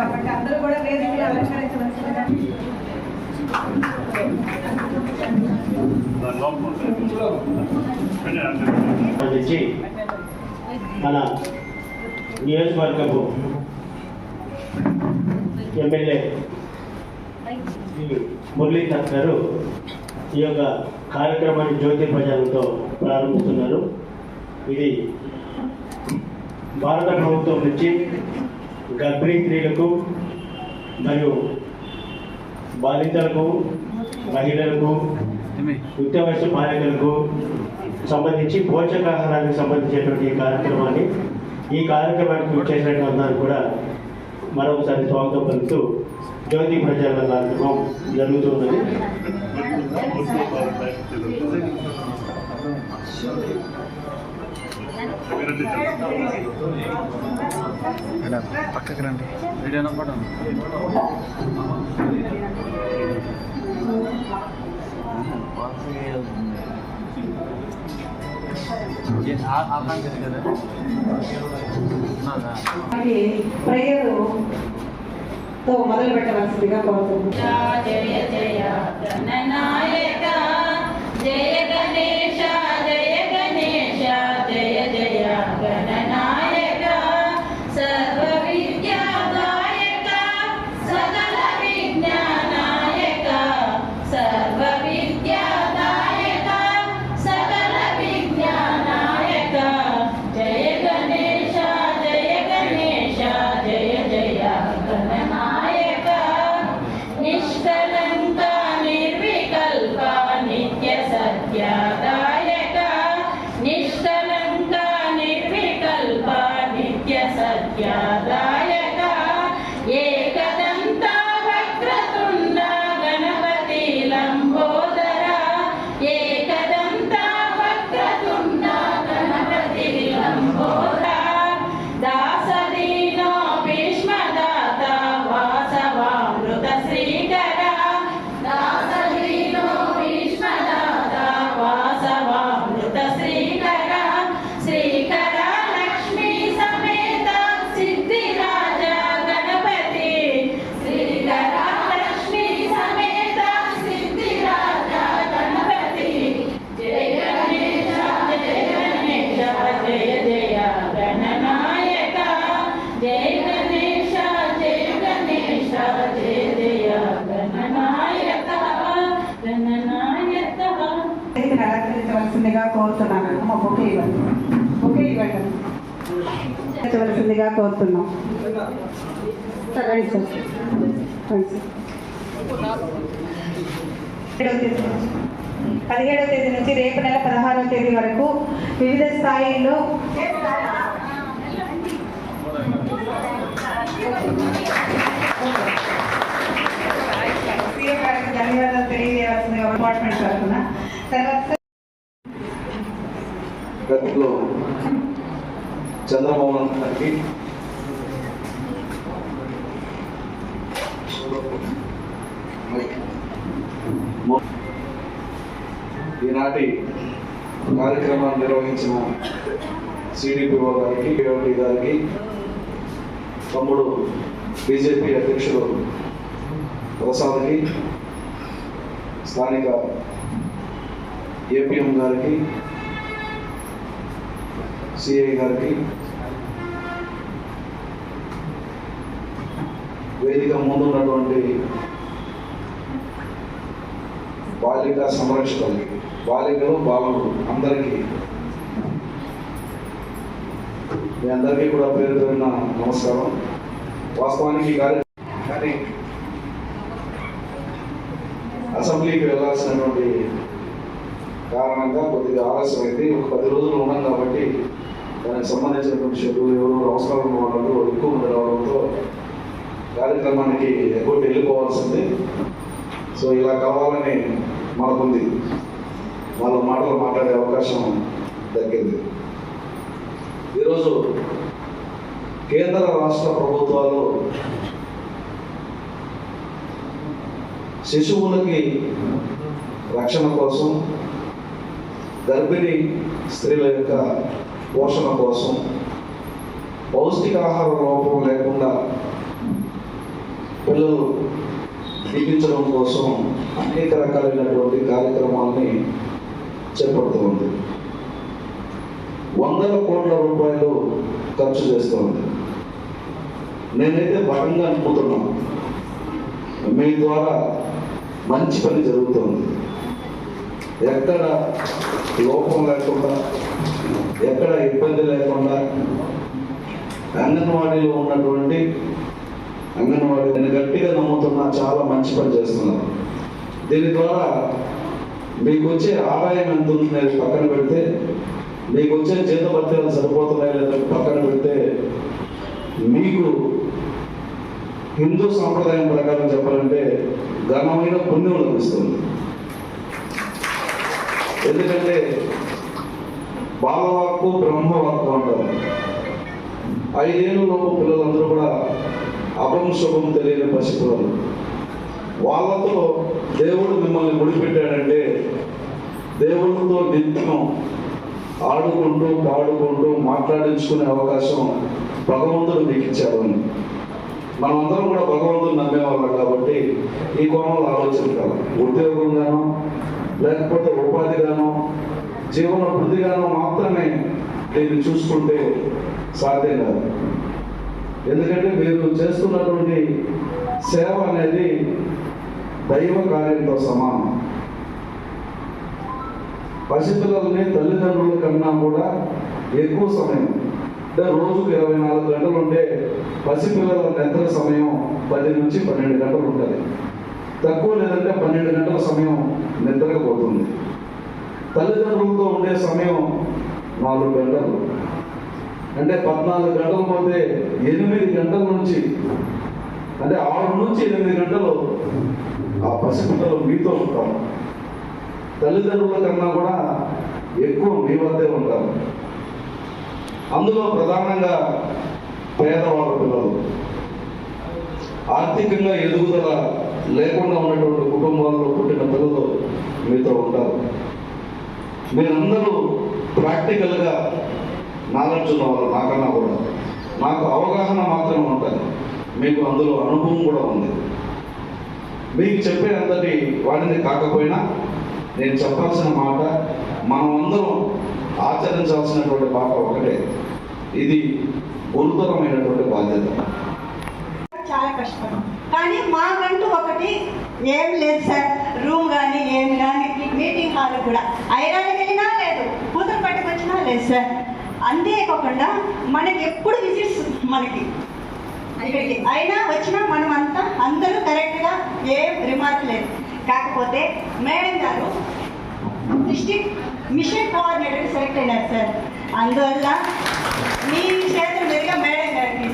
కాబట్టి అందరూ కూడా వేదికలు అలంకరించవలసిందిగా మన నియోజకవర్గపు ఎమ్మెల్యే మురళీధర్ గారు ఈ యొక్క కార్యక్రమాన్ని జ్యోతి ప్రజలతో ప్రారంభిస్తున్నారు. ఇది భారత ప్రభుత్వం నుంచి గర్భిణీ స్త్రీలకు మరియు బాలింతలకు మహిళలకు వయసు బాలికలకు సంబంధించి పోషకాహారానికి సంబంధించినటువంటి ఈ కార్యక్రమాన్ని ఈ కార్యక్రమానికి చేసినటువంటి అందరికీ కూడా మరొకసారి స్వాగతం పలుకుతూ జ్యోతి ప్రచార కార్యక్రమం జరుగుతున్నది పక్కకి రండి. వీడియో నంబర్ ఆకాంక్ష కదా? ఉన్నదా? మనకి ప్రేయర్తో మొదలు పెట్టవలసిందిగా జయ జయ జయ అలంకరించవలసిందిగా కోరుతున్నాం. సార్, రండి సార్ పదిహేడవ తేదీ నుంచి రేపు నెల పదహారవ తేదీ వరకు వివిధ స్థాయిల్లో ధన్యవాదాలు తెలియజేయాల్సిందిగా డిపార్ట్మెంట్ తరఫున. తర్వాత చంద్రబాబు గారికి. ఈనాటి కార్యక్రమాన్ని నిర్వహించిన సిడిపిఓ గారికి పిఓటి గారికి తమ్ముడు బీజేపీ అధ్యక్షుడు ప్రసాద్కి స్థానిక ఏపీఎం గారికి సిఐ గారికి వేదిక ముందు ఉన్నటువంటి బాలిక సంరక్షకులకి బాలికలు బాలకులు అందరికీ మీ అందరికీ కూడా పేరు పేరున నమస్కారం. వాస్తవానికి కానీ అసెంబ్లీకి వెళ్ళాల్సినటువంటి కారణంగా కొద్దిగా ఆలస్యమైంది. ఒక పది రోజులు ఉన్నాం కాబట్టి దానికి సంబంధించినటువంటి షెడ్యూల్ ఎవరు అవసరాలు ఉన్న వాళ్ళు ఎక్కువ మంది రావడంతో కార్యక్రమానికి ఎగ్గొట్టి వెళ్ళిపోవాల్సింది. సో ఇలా కావాలని మనకుంది. వాళ్ళ మాటలు మాట్లాడే అవకాశం దక్కింది. ఈరోజు కేంద్ర రాష్ట్ర ప్రభుత్వాలు శిశువులకి రక్షణ కోసం గర్భిణీ స్త్రీల యొక్క పోషణ కోసం పౌష్టికాహార లోపం లేకుండా పిల్లలు జీవించడం కోసం అనేక రకాలైనటువంటి కార్యక్రమాలని చేపడుతుంది వందల కోట్ల రూపాయలు ఖర్చు చేస్తుంది నేనైతే బలంగా అనుకుంటున్నాను మీ ద్వారా మంచి పని జరుగుతుంది ఎక్కడ లోపం లేకుండా ఎక్కడ ఇబ్బంది లేకుండా అంగన్వాడీలో ఉన్నటువంటి అంగన్వాడీ నేను గట్టిగా నమ్ముతున్నా చాలా మంచి పని చేస్తున్నారు దీని ద్వారా మీకు వచ్చే ఆదాయం ఎంత ఉంది పక్కన పెడితే మీకు వచ్చే జీతభత్యాలు సరిపోతున్నాయి లేదా పక్కన పెడితే మీకు హిందూ సాంప్రదాయం ప్రకారం చెప్పాలంటే ఘనమైన పుణ్యం లభిస్తుంది. ఎందుకంటే బాలవాక్కు బ్రహ్మవాక్కు అంటారు. ఐదేళ్ళు లోపు పిల్లలందరూ కూడా అభం శుభం తెలియని పసిపిల్లలు వాళ్ళతో దేవుడు మిమ్మల్ని ముడిపెట్టాడంటే దేవుడితో నిత్యం ఆడుకుంటూ పాడుకుంటూ మాట్లాడించుకునే అవకాశం భగవంతుడు మీకు ఇచ్చాడు అని. మనమందరం కూడా భగవంతుడు నమ్మేవాళ్ళం కాబట్టి ఈ కోణంలో ఆలోచించాలి. ఉద్యోగంగానో లేకపోతే ఉపాధిగానో జీవన వృద్ధిగానో మాత్రమే దీన్ని చూసుకుంటే సాధ్యం కాదు. ఎందుకంటే మీరు చేస్తున్నటువంటి సేవ అనేది దైవ కార్యంతో సమానం. పసిపిల్లల్ని తల్లిదండ్రుల కన్నా కూడా ఎక్కువ సమయం అంటే రోజుకు ఇరవై నాలుగు గంటలు ఉంటే పసిపిల్లల నిద్ర సమయం పది నుంచి పన్నెండు గంటలు ఉంటుంది. తక్కువ లేదంటే పన్నెండు గంటల సమయం నిద్రకు పోతుంది. తల్లిదండ్రులతో ఉండే సమయం నాలుగు గంటలు. అంటే పద్నాలుగు గంటలు పోతే ఎనిమిది గంటల నుంచి అంటే ఆరు నుంచి ఎనిమిది గంటలు ఆ పసిపిల్లలు మీతో ఉంటాం. తల్లిదండ్రుల కన్నా కూడా ఎక్కువ మీ వద్దే ఉంటాం. అందులో ప్రధానంగా పేదవాళ్ళ పిల్లలు. ఆర్థికంగా ఎదుగుదల లేకుండా ఉన్నటువంటి కుటుంబాల్లో పుట్టిన పిల్లలు మీతో ఉంటారు. మీరందరూ ప్రాక్టికల్గా నాలెడ్జ్ ఉన్నవాళ్ళు నాకన్నా కూడా. నాకు అవగాహన మాత్రమే ఉంటుంది. మీకు అందులో అనుభవం కూడా ఉంది. మీకు చెప్పే అంతటి వాడిని కాకపోయినా నేను చెప్పాల్సిన మాట మనం అందరం ఆచరించాల్సినటువంటి మాట ఒకటే. ఇది గురుతరమైనటువంటి బాధ్యత. చాలా కష్టం. కానీ మాకంటూ ఒకటి ఏం లేదు సార్. రూమ్ కానీ ఏమి కానీ మీటింగ్ హాల్ కూడా. ఐరానికి వెళ్ళినా లేదు. కూతురు పట్టుకొచ్చినా లేదు సార్. అంతేకాకుండా మనకి ఎప్పుడు విజిట్స్ మనకి. ఇక్కడికి అయినా వచ్చినా మనం అంతా అందరూ కరెక్ట్గా ఏం రిమార్క్ లేదు. కాకపోతే మేడం గారు డిస్టిక్ మిషన్ కోఆర్డినేటర్ సెలెక్ట్ అయినారు సార్. అందువల్ల మీ చేతుల మీదుగా మేడం గారికి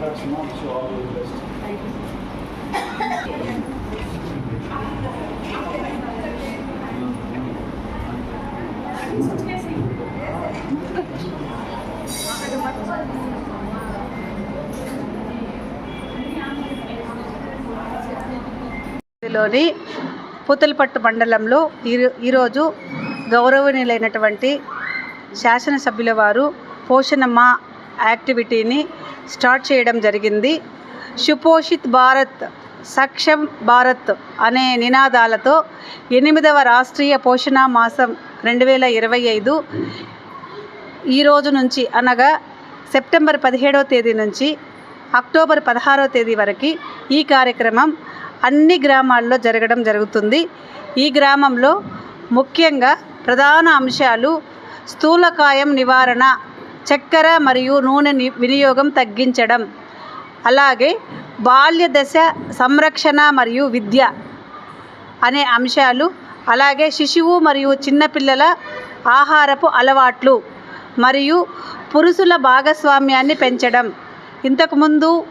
ఇస్తాను లోని పూతలపట్టు మండలంలో ఈ ఈరోజు గౌరవనీయులైనటువంటి శాసనసభ్యుల వారు పోషణమ్మ యాక్టివిటీని స్టార్ట్ చేయడం జరిగింది. సుపోషిత్ భారత్ సక్షమ్ భారత్ అనే నినాదాలతో ఎనిమిదవ రాష్ట్రీయ పోషణ మాసం రెండు వేల ఇరవై ఐదు ఈ రోజు నుంచి అనగా సెప్టెంబర్ పదిహేడవ తేదీ నుంచి అక్టోబర్ పదహారవ తేదీ వరకు ఈ కార్యక్రమం అన్ని గ్రామాల్లో జరగడం జరుగుతుంది. ఈ గ్రామంలో ముఖ్యంగా ప్రధాన అంశాలు స్థూలకాయం నివారణ చక్కెర మరియు నూనె ని- వినియోగం తగ్గించడం. అలాగే బాల్య దశ సంరక్షణ మరియు విద్య అనే అంశాలు అలాగే శిశువు మరియు చిన్నపిల్లల ఆహారపు అలవాట్లు మరియు పురుషుల భాగస్వామ్యాన్ని పెంచడం. ఇంతకుముందు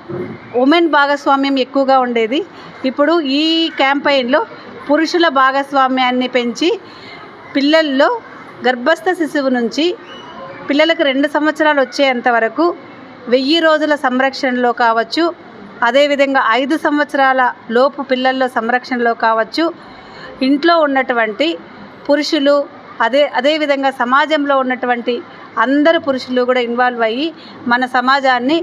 ఉమెన్ భాగస్వామ్యం ఎక్కువగా ఉండేది. ఇప్పుడు ఈ క్యాంపెయిన్లో పురుషుల భాగస్వామ్యాన్ని పెంచి పిల్లల్లో గర్భస్థ శిశువు నుంచి పిల్లలకు రెండు సంవత్సరాలు వచ్చేంత వరకు వెయ్యి రోజుల సంరక్షణలో కావచ్చు అదేవిధంగా ఐదు సంవత్సరాల లోపు పిల్లల్లో సంరక్షణలో కావచ్చు. ఇంట్లో ఉన్నటువంటి పురుషులు అదే అదేవిధంగా సమాజంలో ఉన్నటువంటి అందరు పురుషులు కూడా ఇన్వాల్వ్ అయ్యి మన సమాజాన్ని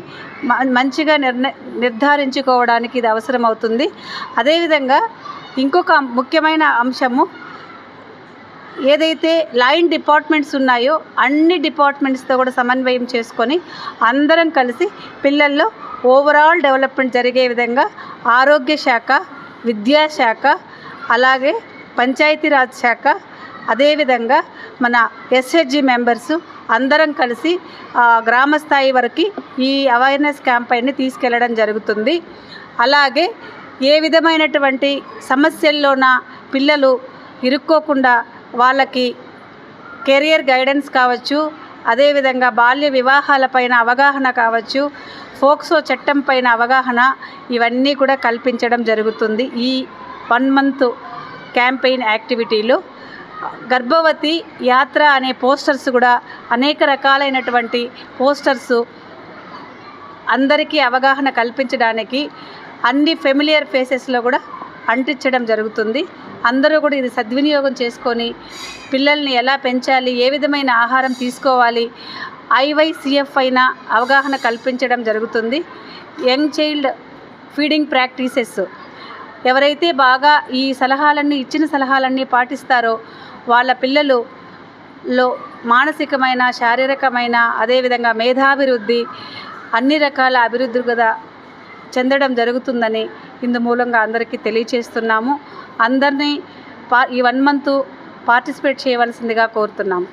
మ- మంచిగా నిర్ణ నిర్ధారించుకోవడానికి ఇది అవసరం అవుతుంది అదేవిధంగా ఇంకొక ముఖ్యమైన అంశము ఏదైతే లైన్ డిపార్ట్మెంట్స్ ఉన్నాయో అన్ని డిపార్ట్మెంట్స్తో కూడా సమన్వయం చేసుకొని అందరం కలిసి పిల్లల్లో ఓవరాల్ డెవలప్మెంట్ జరిగే విధంగా ఆరోగ్య శాఖ విద్యాశాఖ అలాగే పంచాయతీరాజ్ శాఖ అదేవిధంగా మన ఎస్హెచ్జి మెంబర్సు అందరం కలిసి ఆ, గ్రామ స్థాయి వరకు ఈ అవేర్నెస్ క్యాంపైన్ని తీసుకెళ్ళడం జరుగుతుంది. అలాగే ఏ విధమైనటువంటి సమస్యల్లోన పిల్లలు ఇరుక్కోకుండా వాళ్ళకి కెరియర్ గైడెన్స్ కావచ్చు అదేవిధంగా బాల్య వివాహాలపైన అవగాహన కావచ్చు ఫోక్సో చట్టం పైన అవగాహన ఇవన్నీ కూడా కల్పించడం జరుగుతుంది ఈ వన్ మంత్ క్యాంపెయిన్ యాక్టివిటీలు. గర్భవతి యాత్ర అనే పోస్టర్స్ కూడా అనేక రకాలైనటువంటి పోస్టర్స్ అందరికీ అవగాహన కల్పించడానికి అన్ని ఫెమిలియర్ ఫేసెస్లో కూడా అంటించడం జరుగుతుంది. అందరూ కూడా ఇది సద్వినియోగం చేసుకొని పిల్లల్ని ఎలా పెంచాలి ఏ విధమైన ఆహారం తీసుకోవాలి ఐవైసిఎఫ్ అయిన అవగాహన కల్పించడం జరుగుతుంది. Young child feeding practices. ఎవరైతే బాగా ఈ సలహాలన్నీ ఇచ్చిన సలహాలన్నీ పాటిస్తారో వాళ్ళ పిల్లలు లో మానసికమైన శారీరకమైన అదేవిధంగా మేధాభివృద్ధి అన్ని రకాల అభివృద్ధి కూడా చెందడం జరుగుతుందని ఇందు మూలంగా అందరికీ తెలియచేస్తున్నాము. అందరినీ పా ఈ వన్ మంత్ పార్టిసిపేట్ చేయవలసిందిగా కోరుతున్నాము.